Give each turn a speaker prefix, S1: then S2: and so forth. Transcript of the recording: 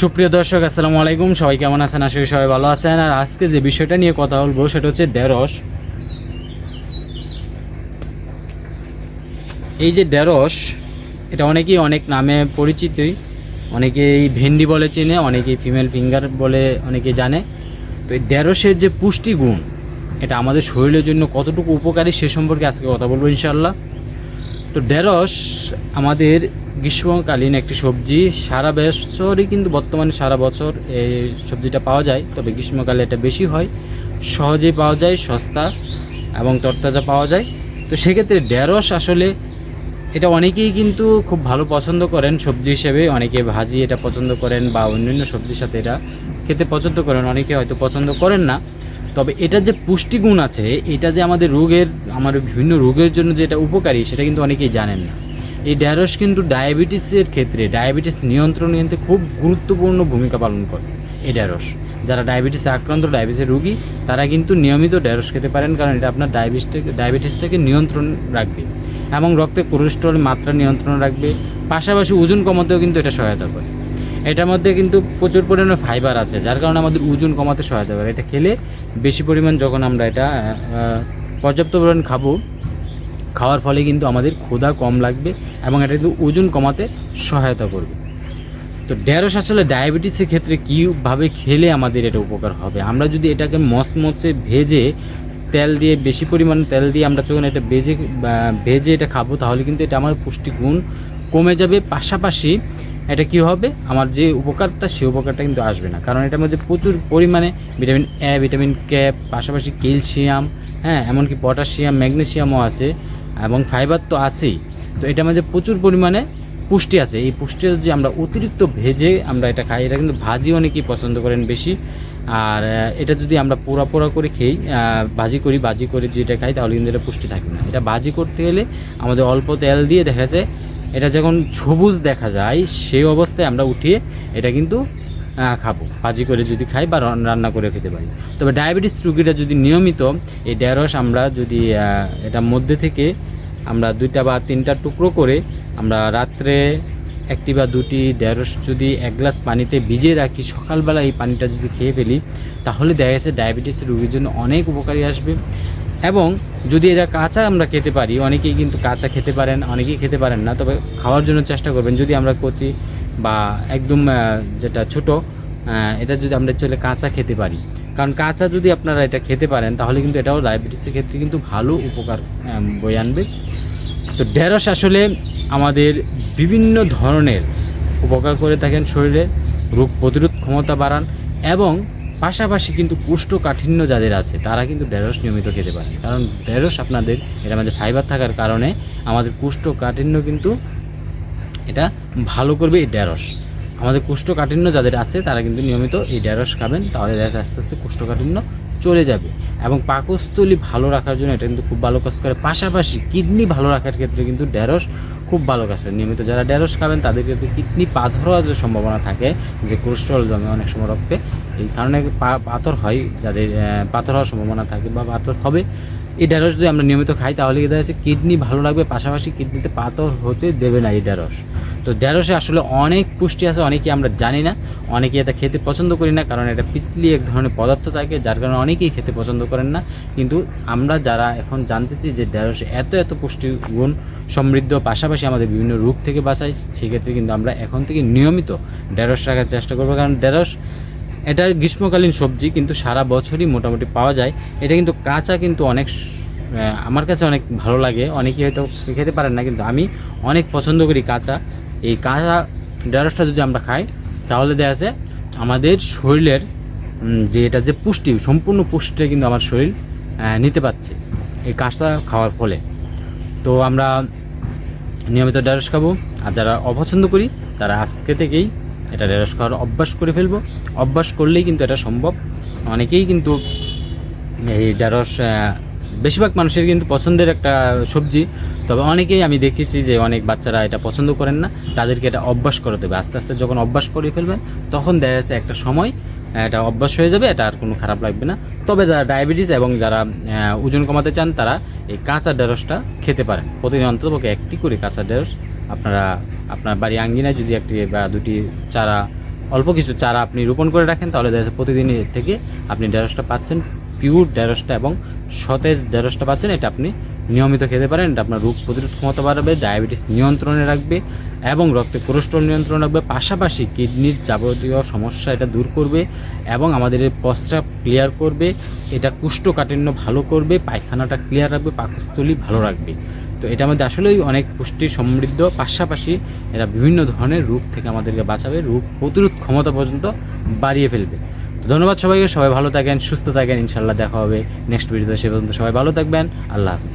S1: সুপ্রিয় দর্শক, আসসালামু আলাইকুম। সবাই কেমন আছেন? আশা করি সবাই ভালো আছেন। আর আজকে যে বিষয়টা নিয়ে কথা বলব, সেটা হচ্ছে ঢেঁড়স। এই যে ঢেঁড়স, এটা অনেকেই অনেক নামে পরিচিতই। অনেকেই ভেন্ডি বলে চেনে, অনেকেই ফিমেল ফিঙ্গার বলে অনেকে জানে। তো এই ঢেঁড়সের যে পুষ্টিগুণ, এটা আমাদের শরীরের জন্য কতটুকু উপকারী সে সম্পর্কে আজকে কথা বলব ইনশাল্লাহ তো ঢেঁড়স আমাদের গ্রীষ্মকালীন একটি সবজি। সারা বছরই কিন্তু বর্তমানে সারা বছর এই সবজিটা পাওয়া যায়, তবে গ্রীষ্মকালে এটা বেশি হয়। সহজেই পাওয়া যায়, সস্তা এবং তরতাজা পাওয়া যায়। তো সেক্ষেত্রে ঢেঁড়স আসলে এটা অনেকেই কিন্তু খুব ভালো পছন্দ করেন সবজি হিসেবে। অনেকে ভাজি এটা পছন্দ করেন বা অন্যান্য সবজির সাথে এটা খেতে পছন্দ করেন, অনেকে হয়তো পছন্দ করেন না। তবে এটা যে পুষ্টিগুণ আছে, এটা যে আমাদের রোগের আমার বিভিন্ন রোগের জন্য যে এটা উপকারী, সেটা কিন্তু অনেকেই জানেন না। এই ঢ্যাঁড়স কিন্তু ডায়াবেটিসের ক্ষেত্রে, ডায়াবেটিস নিয়ন্ত্রণ নিয়ন্ত্রণে খুব গুরুত্বপূর্ণ ভূমিকা পালন করে এই ঢ্যাঁড়স। যারা ডায়াবেটিসে আক্রান্ত, ডায়াবেটিসের রোগী, তারা কিন্তু নিয়মিত ঢ্যাঁড়স খেতে পারেন, কারণ এটা আপনার ডায়াবেটিসটাকে ডায়াবেটিসটাকে নিয়ন্ত্রণ রাখবে এবং রক্তে কোলেস্ট্রল মাত্রা নিয়ন্ত্রণ রাখবে। পাশাপাশি ওজন কমাতেও কিন্তু এটা সহায়তা করে। এটার মধ্যে কিন্তু প্রচুর পরিমাণে ফাইবার আছে, যার কারণে আমাদের ওজন কমাতে সহায়তা করে। এটা খেলে বেশি পরিমাণ যখন আমরা এটা পর্যাপ্ত পরিমাণ খাব খাওয়ার ফলে কিন্তু আমাদের ক্ষুধা কম লাগবে এবং এটা কিন্তু ওজন কমাতে সহায়তা করবে। তো ঢেঁড়স আসলে ডায়াবেটিসের ক্ষেত্রে কীভাবে খেলে আমাদের এটা উপকার হবে? আমরা যদি এটাকে মচমচে ভেজে তেল দিয়ে, বেশি পরিমাণে তেল দিয়ে আমরা যখন এটা ভেজে ভেজে এটা খাব, তাহলে কিন্তু এটা আমার পুষ্টিগুণ কমে যাবে। পাশাপাশি এটা কি হবে? আমার যে উপকারটা, সেই উপকারটা কিন্তু আসবে না। কারণ এটার মধ্যে প্রচুর পরিমাণে ভিটামিন এ ভিটামিন কে পাশাপাশি ক্যালসিয়াম হ্যাঁ এমনকি পটাশিয়াম ম্যাগনেসিয়ামও আছে। এবং ফাইবার তো আছেই। তো এটার মধ্যে প্রচুর পরিমাণে পুষ্টি আছে। এই পুষ্টি যদি আমরা অতিরিক্ত ভেজে আমরা এটা খাই, এটা কিন্তু ভাজি অনেকেই পছন্দ করেন বেশি। আর এটা যদি আমরা পোড়া পোড়া করে খেই ভাজি করি, ভাজি করে যদি এটা খাই, তাহলে কিন্তু এটা পুষ্টি থাকবে না। এটা ভাজি করতে গেলে আমাদের অল্প তেল দিয়ে দেখা যায়, এটা যখন সবুজ দেখা যায় সেই অবস্থায় আমরা উঠিয়ে এটা কিন্তু খাব। ভাজি করে যদি খাই বা রান্না করে খেতে পারি। তবে ডায়াবেটিস রুগীরা যদি নিয়মিত এই ঢেঁড়স আমরা যদি এটার মধ্যে থেকে আমরা দুইটা বা তিনটা টুকরো করে আমরা রাত্রে একটি বা দুটি ঢেঁড়স যদি এক গ্লাস পানিতে ভিজিয়ে রাখি, সকালবেলা এই পানিটা যদি খেয়ে ফেলি, তাহলে দেখা গেছে ডায়াবেটিস রোগীর জন্য অনেক উপকারী আসবে। এবং যদি এটা কাঁচা আমরা খেতে পারি, অনেকেই কিন্তু কাঁচা খেতে পারেন, অনেকেই খেতে পারেন না, তবে খাওয়ার জন্য চেষ্টা করবেন। যদি আমরা কচি বা একদম যেটা ছোট এটা যদি আমরা চলে কাঁচা খেতে পারি। কারণ কাঁচা যদি আপনারা এটা খেতে পারেন, তাহলে কিন্তু এটাও ডায়াবেটিসের ক্ষেত্রে কিন্তু ভালো উপকার বয়ে আনবে। তো ঢেঁড়স আসলে আমাদের বিভিন্ন ধরনের উপকার করে থাকেন শরীরে, রোগ প্রতিরোধ ক্ষমতা বাড়ান এবং পাশাপাশি কিন্তু কোষ্ঠকাঠিন্য যাদের আছে, তারা কিন্তু ঢেঁড়স নিয়মিত খেতে পারে। কারণ ঢেঁড়স আপনাদের এটা আমাদের ফাইবার থাকার কারণে আমাদের কোষ্ঠকাঠিন্য কিন্তু এটা ভালো করবে এই ঢেঁড়স। আমাদের কোষ্ঠকাঠিন্য যাদের আছে, তারা কিন্তু নিয়মিত এই ঢেঁড়স খাবেন, তাহলে দেখা আস্তে আস্তে কোষ্ঠকাঠিন্য চলে যাবে। এবং পাকস্থলী ভালো রাখার জন্য এটা কিন্তু খুব ভালো কাজ করে। পাশাপাশি কিডনি ভালো রাখার ক্ষেত্রে কিন্তু ঢেঁড়স খুব ভালো কাজ নিয়মিত যারা ঢেঁড়স খাবেন তাদের কিন্তু কিডনি পাথর হওয়ার যে সম্ভাবনা থাকে যে কোলেস্ট্রল জমে অনেক সময় রক্তে। এই কারণে পাথর হয় যাদের পাথর হওয়ার সম্ভাবনা থাকে বা পাথর হবে। এই ঢেঁড়স যদি আমরা নিয়মিত খাই, তাহলে দেখা যাচ্ছে কিডনি ভালো লাগবে, পাশাপাশি কিডনিতে পাথর হতে দেবে না এই ঢেঁড়স। তো ঢেঁড়সে আসলে অনেক পুষ্টি আছে অনেকে আমরা জানি না। অনেকেই এটা খেতে পছন্দ করি না, কারণ এটা পিছলি এক ধরনের পদার্থ থাকে, যার কারণে অনেকেই খেতে পছন্দ করেন না। কিন্তু আমরা যারা এখন জানতেছি যে ঢেঁড়সে এত এত পুষ্টিগুণ সমৃদ্ধ, পাশাপাশি আমাদের বিভিন্ন রোগ থেকে বাঁচায়, সেক্ষেত্রে কিন্তু আমরা এখন থেকে নিয়মিত ঢেঁড়স রাখার চেষ্টা করব। কারণ ঢেঁড়স, এটা গ্রীষ্মকালীন সবজি, কিন্তু সারা বছরই মোটামুটি পাওয়া যায়। এটা কিন্তু কাঁচা কিন্তু অনেক আমার কাছে অনেক ভালো লাগে। অনেকে হয়তো খেতে পারেন না, কিন্তু আমি অনেক পছন্দ করি কাঁচা। এই কাঁচা ঢেঁড়সটা যদি আমরা খাই তাহলে দেখা যাচ্ছে আমাদের শরীরের যে এটা যে পুষ্টি, সম্পূর্ণ পুষ্টিটা কিন্তু আমার শরীর নিতে পারছে এই কাঁচা খাওয়ার ফলে। তো আমরা নিয়মিত ঢেঁড়স খাব, আর যারা অপছন্দ করি, তারা আজকে থেকেই এটা ঢেঁড়স খাওয়ার অভ্যাস করে ফেলব। অভ্যাস করলেই কিন্তু এটা সম্ভব। অনেকেই কিন্তু এই ঢেঁড়স বেশিরভাগ মানুষের কিন্তু পছন্দের একটা সবজি তবে অনেকেই আমি দেখেছি যে অনেক বাচ্চারা এটা পছন্দ করেন না, তাদেরকে এটা অভ্যাস করে দেবে আস্তে আস্তে যখন অভ্যাস করে ফেলবেন, তখন দেখা যাচ্ছে একটা সময় এটা অভ্যাস হয়ে যাবে, এটা আর কোনো খারাপ লাগবে না। তবে যারা ডায়াবেটিস এবং যারা ওজন কমাতে চান, তারা এই কাঁচা ঢেঁড়সটা খেতে পারেন। প্রতিদিন অন্ততপক্ষে একটি করে কাঁচা ঢেঁড়স আপনারা, আপনার বাড়ি আঙ্গিনায় যদি একটি বা দুটি চারা, অল্প কিছু চারা আপনি রোপণ করে রাখেন, তাহলে দেখা প্রতিদিন থেকে আপনি ঢেঁড়সটা পাচ্ছেন। পিওর ঢেঁড়সটা এবং সতেজ ঢেঁড়সটা পাচ্ছেন, এটা আপনি নিয়মিত খেতে পারেন, এটা আপনার রোগ প্রতিরোধ ক্ষমতা বাড়াবে, ডায়াবেটিস নিয়ন্ত্রণে রাখবে এবং রক্তে কোলেস্ট্রল নিয়ন্ত্রণ রাখবে। পাশাপাশি কিডনির যাবতীয় সমস্যা এটা দূর করবে এবং আমাদের প্রস্রাব ক্লিয়ার করবে, এটা কুষ্ঠকাঠিন্য ভালো করবে, পায়খানাটা ক্লিয়ার রাখবে, পাকস্থলী ভালো রাখবে। তো এটা আমাদের আসলেই অনেক পুষ্টি সমৃদ্ধ, পাশাপাশি এরা বিভিন্ন ধরনের রোগ থেকে আমাদেরকে বাঁচাবে, রোগ প্রতিরোধ ক্ষমতা পর্যন্ত বাড়িয়ে ফেলবে। ধন্যবাদ সবাইকে, সবাই ভালো থাকেন, সুস্থ থাকেন ইনশাল্লাহ দেখা হবে নেক্সট ভিডিওতে, সে পর্যন্ত সবাই ভালো থাকবেন, আল্লাহ হাফিজ।